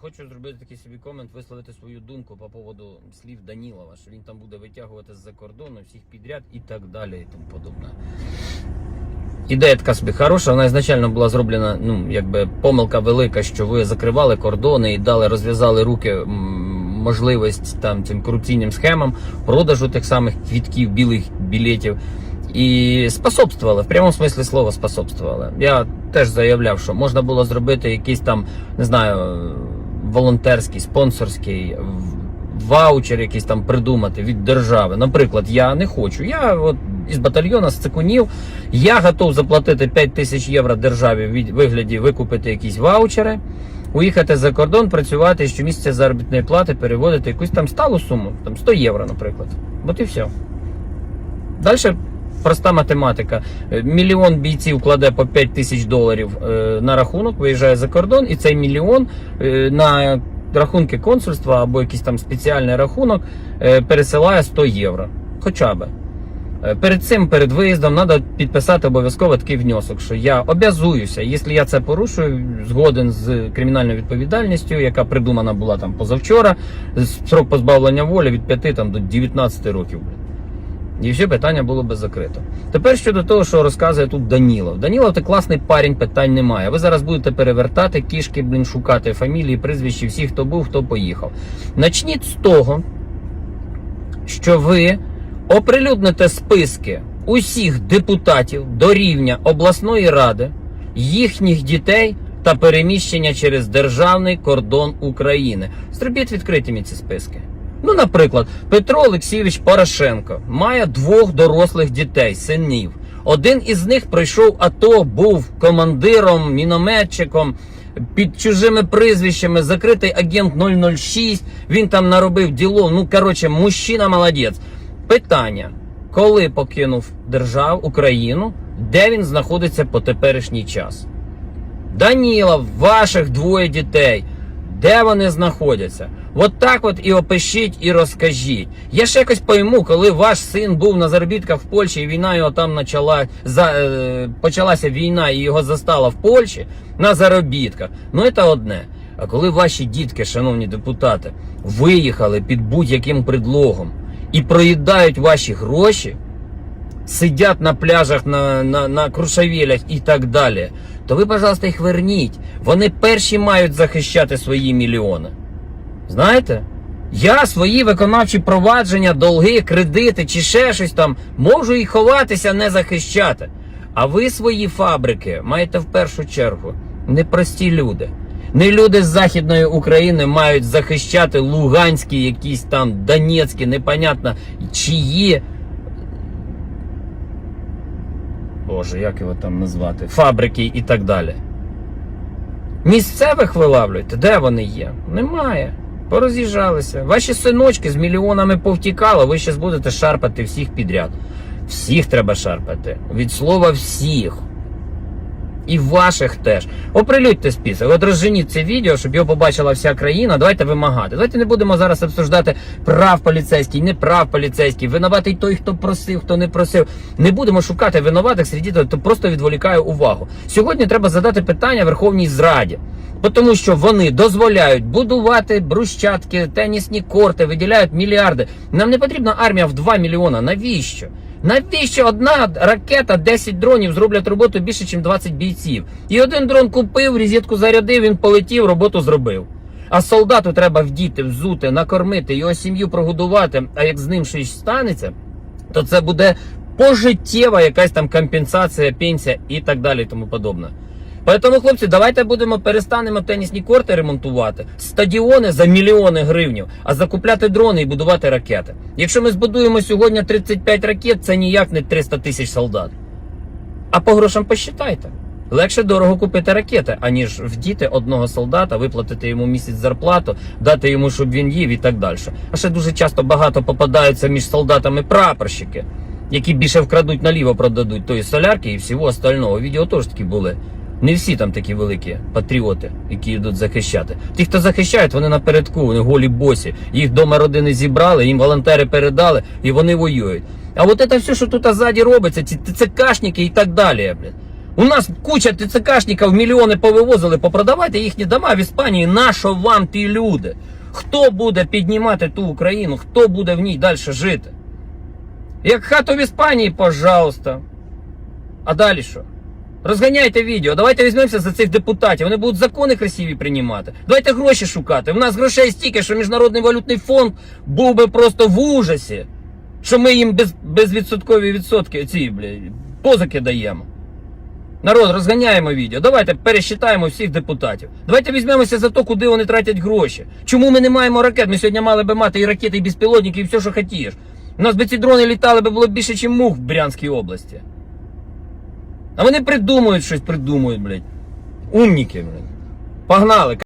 хочу зробити такий собі комент, висловити свою думку по поводу слів Данілова, що він там буде витягувати з-за кордону всіх підряд і так далі, і тому подобне. Ідея така собі хороша, вона ізначально була зроблена, ну, якби помилка велика, що ви закривали кордони і дали, розв'язали руки можливість там цим корупційним схемам, продажу тих самих квітків, білих білетів. І способствували, в прямому смислі слова способствували. Я теж заявляв, що можна було зробити якийсь там, не знаю, волонтерський, спонсорський ваучер якийсь там придумати від держави. Наприклад, я не хочу. Я от із батальйону з цикунів я готов заплатити 5 тисяч євро державі в вигляді викупити якісь ваучери, уїхати за кордон, працювати щомісяця заробітної плати, переводити якусь там сталу суму, там 100 євро, наприклад. От і все. Далі проста математика. Е, Мільйон бійців кладе по 5 тисяч доларів е, на рахунок, виїжджає за кордон, і цей мільйон е, на рахунки консульства або якийсь там спеціальний рахунок пересилає 100 євро. Хоча би. Перед цим, перед виїздом, треба підписати обов'язково такий внесок, що я обязуюся, якщо я це порушую, згоден з кримінальною відповідальністю, яка придумана була там позавчора, срок позбавлення волі від 5 там, до 19 років. І все питання було би закрито. Тепер щодо того, що розказує тут Данілов. Данілов ти класний парень, питань немає. Ви зараз будете перевертати кішки, блін, шукати фамілії, прізвищі всіх, хто був, хто поїхав. Начніть з того, що ви оприлюдните списки усіх депутатів до рівня обласної ради, їхніх дітей та переміщення через державний кордон України. Зробіть відкритими ці списки. Ну, наприклад, Петро Олексійович Порошенко має двох дорослих дітей, синів. Один із них пройшов АТО, був командиром, мінометчиком, під чужими прізвищами, закритий агент 006. Він там наробив діло. Ну, коротше, мужчина молодець. Питання: коли покинув державу Україну, де він знаходиться по теперішній час? Данілов, ваших двоє дітей. Де вони знаходяться? От так от і опишіть і розкажіть. Я ще якось пойму, коли ваш син був на заробітках в Польщі, і війна його там почала, за, е, почалася війна і його застала в Польщі на заробітках. Ну це одне. А коли ваші дітки, шановні депутати, виїхали під будь-яким предлогом і проїдають ваші гроші, сидять на пляжах, на, на, на крушавелях і так далі, то ви, пожалуйста, їх верніть. Вони перші мають захищати свої мільйони. Знаєте? Я свої виконавчі провадження, долги, кредити чи ще щось там можу і ховатися, не захищати. А ви свої фабрики маєте в першу чергу непрості люди. Не люди з Західної України мають захищати луганські, якісь там донецькі, непонятно чиї. Боже, як його там назвати? Фабрики і так далі. Місцевих вилавлюєте? Де вони є? Немає. Пороз'їжджалися. Ваші синочки з мільйонами повтікали, ви ще будете шарпати всіх підряд. Всіх треба шарпати. Від слова всіх. І ваших теж. Оприлюдьте список. От розженіть це відео, щоб його побачила вся країна. Давайте вимагати. Давайте не будемо зараз обсуждати прав поліцейський, не прав поліцейський, винуватий той, хто просив, хто не просив. Не будемо шукати винуватих серед того, хто просто відволікає увагу. Сьогодні треба задати питання Верховній Зраді. Тому що вони дозволяють будувати брущатки, тенісні корти, виділяють мільярди. Нам не потрібна армія в 2 мільйона. Навіщо? Навіщо одна ракета, 10 дронів зроблять роботу більше, ніж 20 бійців? І один дрон купив, різетку зарядив, він полетів, роботу зробив. А солдату треба вдіти, взути, накормити, його сім'ю прогодувати. А як з ним щось станеться, то це буде пожиттєва якась там компенсація, пенсія і так далі, і тому подобне. Поэтому, хлопці, давайте будемо перестанемо тенісні корти ремонтувати, стадіони за мільйони гривнів, а закупляти дрони і будувати ракети. Якщо ми збудуємо сьогодні 35 ракет, це ніяк не 300 тисяч солдат. А по грошам посчитайте. Легше дорого купити ракети, аніж вдіти одного солдата, виплатити йому місяць зарплату, дати йому, щоб він їв і так далі. А ще дуже часто багато попадаються між солдатами прапорщики, які більше вкрадуть наліво, продадуть тої солярки і всього остального. Відео теж такі були. Не всі там такі великі патріоти, які йдуть захищати. Ті, хто захищають, вони напередку, вони голі босі. Їх дома родини зібрали, їм волонтери передали і вони воюють. А от це все, що тут ззаді робиться, ці ТЦКшники і так далі. Блін. У нас куча ТЦКшників мільйони повивозили, попродавайте їхні дома в Іспанії. Нащо вам ті люди? Хто буде піднімати ту Україну? Хто буде в ній далі жити? Як хату в Іспанії, пожалуйста. А далі що? Розганяйте відео, давайте візьмемося за цих депутатів. Вони будуть закони красиві приймати. Давайте гроші шукати. У нас грошей стільки, що Міжнародний валютний фонд був би просто в ужасі, що ми їм без, безвідсоткові відсотки ці, блядь, позики даємо. Народ, розганяємо відео. Давайте пересчитаємо всіх депутатів. Давайте візьмемося за те, куди вони тратять гроші. Чому ми не маємо ракет? Ми сьогодні мали би мати і ракети, і безпілотники, і все, що хотіш. У нас би ці дрони літали би було більше, ніж мух в Брянській області. А вони придумують щось, придумують, блядь. Умніки, блядь. Погнали.